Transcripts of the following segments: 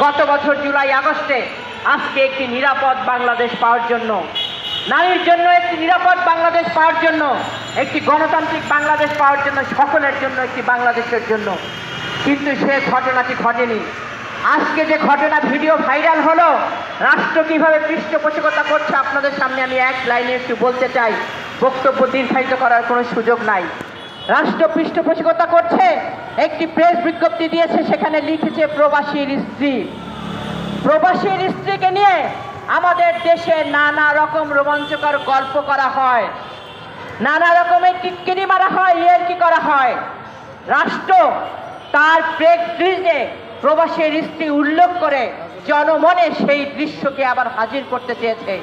গত বছর জুলাই আগস্টে আজকে একটি নিরাপদ বাংলাদেশ পাওয়ার জন্য, নারীর জন্য একটি নিরাপদ বাংলাদেশ পাওয়ার জন্য, একটি গণতান্ত্রিক বাংলাদেশ পাওয়ার জন্য, সকলের জন্য একটি বাংলাদেশের জন্য। কিন্তু সে ঘটনাটি ঘটেনি। আজকে যে ঘটনা ভিডিও ভাইরাল হলো, রাষ্ট্র কীভাবে পৃষ্ঠপোষকতা করছে আপনাদের সামনে আমি এক লাইনে একটু বলতে চাই। বক্তব্য দীর্ঘায়িত করার কোনো সুযোগ নাই। রাষ্ট্র পৃষ্ঠপোষকতা করছে। একটি প্রেস বিজ্ঞপ্তি দিয়েছে, সেখানে লিখেছে প্রবাসীর স্ত্রী। প্রবাসীর স্ত্রীকে নিয়ে আমাদের দেশে নানা রকম রোমাঞ্চকর গল্প করা হয়। নানা রকমের টিটকিরি মারা হয় ইয়ের কি করা হয়? রাষ্ট্র তার প্রেক দৃশ্যে প্রবাসীর স্ত্রী উল্লেখ করে জনমনে সেই দৃশ্যকে আবার হাজির করতে চেয়েছে।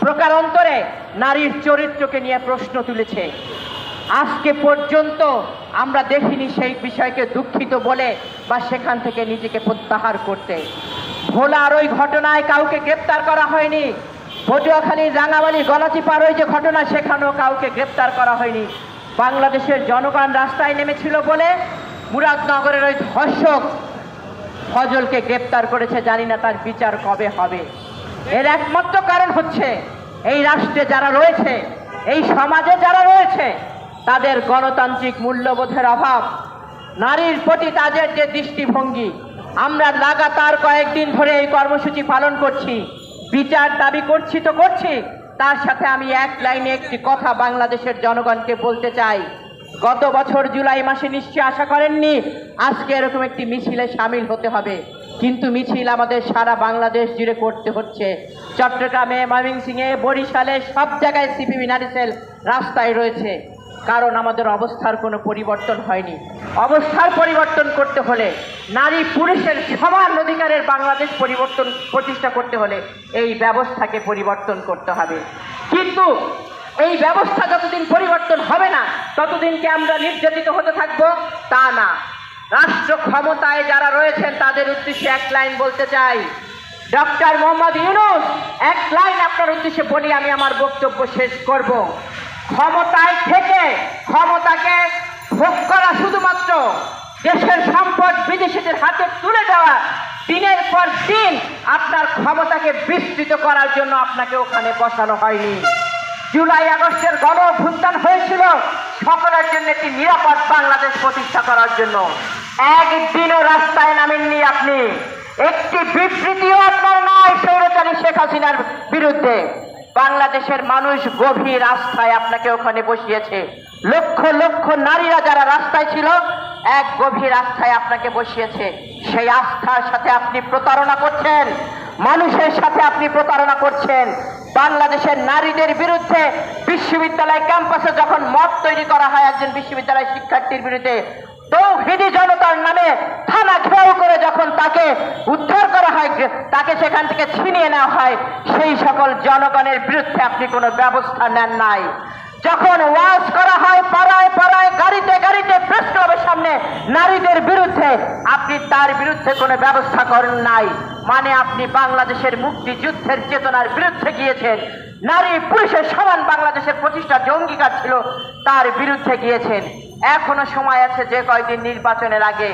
প্রকারান্তরে নারীর চরিত্রকে নিয়ে প্রশ্ন তুলেছে। আজকে পর্যন্ত আমরা দেখিনি সেই বিষয়কে দুঃখিত বলে বা সেখান থেকে নিজেকে প্রত্যাহার করতে। ভোলার ওই ঘটনায় কাউকে গ্রেপ্তার করা হয়নি। পটুয়াখালীর রাঙামালি গলাচিপার ওই যে ঘটনা, সেখানেও কাউকে গ্রেপ্তার করা হয়নি। বাংলাদেশের জনগণ রাস্তায় নেমেছিল বলে মুরাদনগরের ওই ধর্ষক ফজলকে গ্রেপ্তার করেছে, জানি না তার বিচার কবে হবে। এর একমাত্র কারণ হচ্ছে, এই রাষ্ট্রে যারা রয়েছে, এই সমাজে যারা রয়েছে তাদের গণতান্ত্রিক মূল্যবোধের অভাব। নারীর প্রতি তাদের যে দৃষ্টিভঙ্গি, আমরা লাগাতার কয়েকদিন ধরে এই কর্মসূচি পালন করছি। বিচার দাবি করছি তো করছি, তার সাথে আমি এক লাইনে একটি কথা বাংলাদেশের জনগণকে বলতে চাই। গত বছর জুলাই মাসে নিশ্চয়ই আশা করেননি, আজকে এরকম একটি মিছিলে সামিল হতে হবে। কিন্তু মিছিল আমাদের সারা বাংলাদেশ জুড়ে করতে হচ্ছে। চট্টগ্রামে ময়মনসিংহে, বরিশালে সব জায়গায় সিপিবি নারিসেল রাস্তায় রয়েছে। কারণ আমাদের অবস্থার কোনো পরিবর্তন হয়নি। অবস্থার পরিবর্তন করতে হলে নারী পুরুষের সমান অধিকারের বাংলাদেশ পরিবর্তন প্রতিষ্ঠা করতে হলে এই ব্যবস্থাকে পরিবর্তন করতে হবে। কিন্তু এই ব্যবস্থা যতদিন পরিবর্তন হবে না ততদিনকে আমরা নির্যাতিত হতে থাকব? তা না। রাষ্ট্র ক্ষমতায় যারা রয়েছেন, তাদের উদ্দেশ্যে এক লাইন বলতে চাই। ডক্টর মোহাম্মদ ইউনুস, এক লাইন আপনার উদ্দেশ্যে বলি, আমি আমার বক্তব্য শেষ করব। ক্ষমতায় থেকে ক্ষমতাকে ভোগ করা শুধুমাত্র দেশের সম্পদ বিদেশিদের হাতে তুলে দেওয়া দিনের পর দিন আপনার ক্ষমতাকে বিস্তৃত করার জন্য আপনাকে ওখানে বসানো হয়নি। জুলাই আগস্টের গণ অভ্যুত্থান হয়েছিল সকলের জন্য একটি নিরাপদ বাংলাদেশ প্রতিষ্ঠা করার জন্য। একদিনও রাস্তায় নামেননি আপনি। একটি বিবৃতিও আপনার নয় স্বৈরাচারী শেখ হাসিনার বিরুদ্ধে। বাংলাদেশের মানুষ গভীর আস্থায় আপনাকে ওখানে বসিয়েছে। লক্ষ লক্ষ নারীরা যারা রাস্তায় ছিল, এক গভীর আস্থায় আপনাকে বসিয়েছে। সেই আস্থার সাথে আপনি প্রতারণা করছেন, মানুষের সাথে আপনি প্রতারণা করছেন। বাংলাদেশের নারীদের বিরুদ্ধে বিশ্ববিদ্যালয় ক্যাম্পাসে যখন মত তৈরি করা হয় একজন বিশ্ববিদ্যালয় শিক্ষার্থীর বিরুদ্ধে তৌহিদি জনতার নামে থানা ঘেরাও করে যখন তাকে উদ্ধার করা হয়, তাকে সেখান থেকে ছিনিয়ে নেওয়া হয়, সেই সকল জনগণের বিরুদ্ধে আপনি কোনো ব্যবস্থা নেন নাই। যখন ওয়াজ করা হয়, পাড়ায় পাড়ায়, গাড়িতে গাড়িতে, প্রেস ক্লাবের সামনে নারীদের বিরুদ্ধে, আপনি তার বিরুদ্ধে কোনো ব্যবস্থা করেন নাই। মানে আপনি বাংলাদেশের মুক্তিযুদ্ধের চেতনার বিরুদ্ধে গিয়েছেন। নারী পুলিশের সমান বাংলাদেশের প্রতিষ্ঠা যে অঙ্গীকার ছিল, তার বিরুদ্ধে গিয়েছেন। এখনও সময় আছে যে কয়েকদিন নির্বাচনের আগে,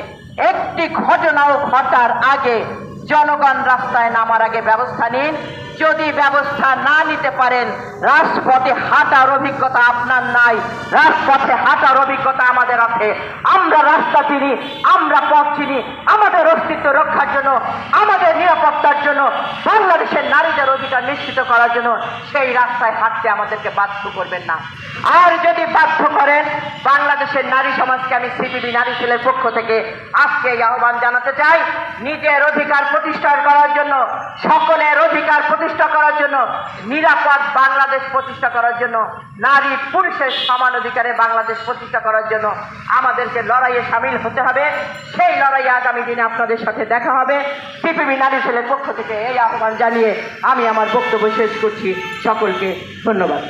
একটি ঘটনাও ঘটার আগে জনগণ রাস্তায় নামার আগে ব্যবস্থা নিন। যদি ব্যবস্থা না নিতে পারেন, রাজপথে হাঁটার অভিজ্ঞতা আপনার নাই। রাজপথে হাঁটার অভিজ্ঞতা আমাদের আছে। আমরা রাস্তা চিনি, আমরা পথ চিনি, আমাদের অস্তিত্ব রক্ষার জন্য, আমাদের নিরাপত্তার জন্য, বাংলাদেশের নারীদের অধিকার নিশ্চিত করার জন্য সেই রাস্তায় হাঁটতে আমাদেরকে বাধ্য করবেন না। আর যদি বাধ্য করেন, বাংলাদেশের নারী সমাজকে আমি সিপিবি নারী ছেলের পক্ষ থেকে আজকে এই আহ্বান জানাতে চাই। নিজের অধিকার প্রতিষ্ঠা করার জন্য, সকলের অধিকার প্রতিষ্ঠা করার জন্য, নিরাপদ বাংলাদেশ প্রতিষ্ঠা করার জন্য, নারী পুরুষের সমান অধিকারে বাংলাদেশ প্রতিষ্ঠা করার জন্য আমাদেরকে লড়াইয়ে সামিল হতে হবে। সেই লড়াইয়ে আগামী দিনে আপনাদের সাথে দেখা হবে। সিপিবি নারী ছেলের পক্ষ থেকে এই আহ্বান জানিয়ে আমি আমার বক্তব্য শেষ করছি। সকলকে ধন্যবাদ।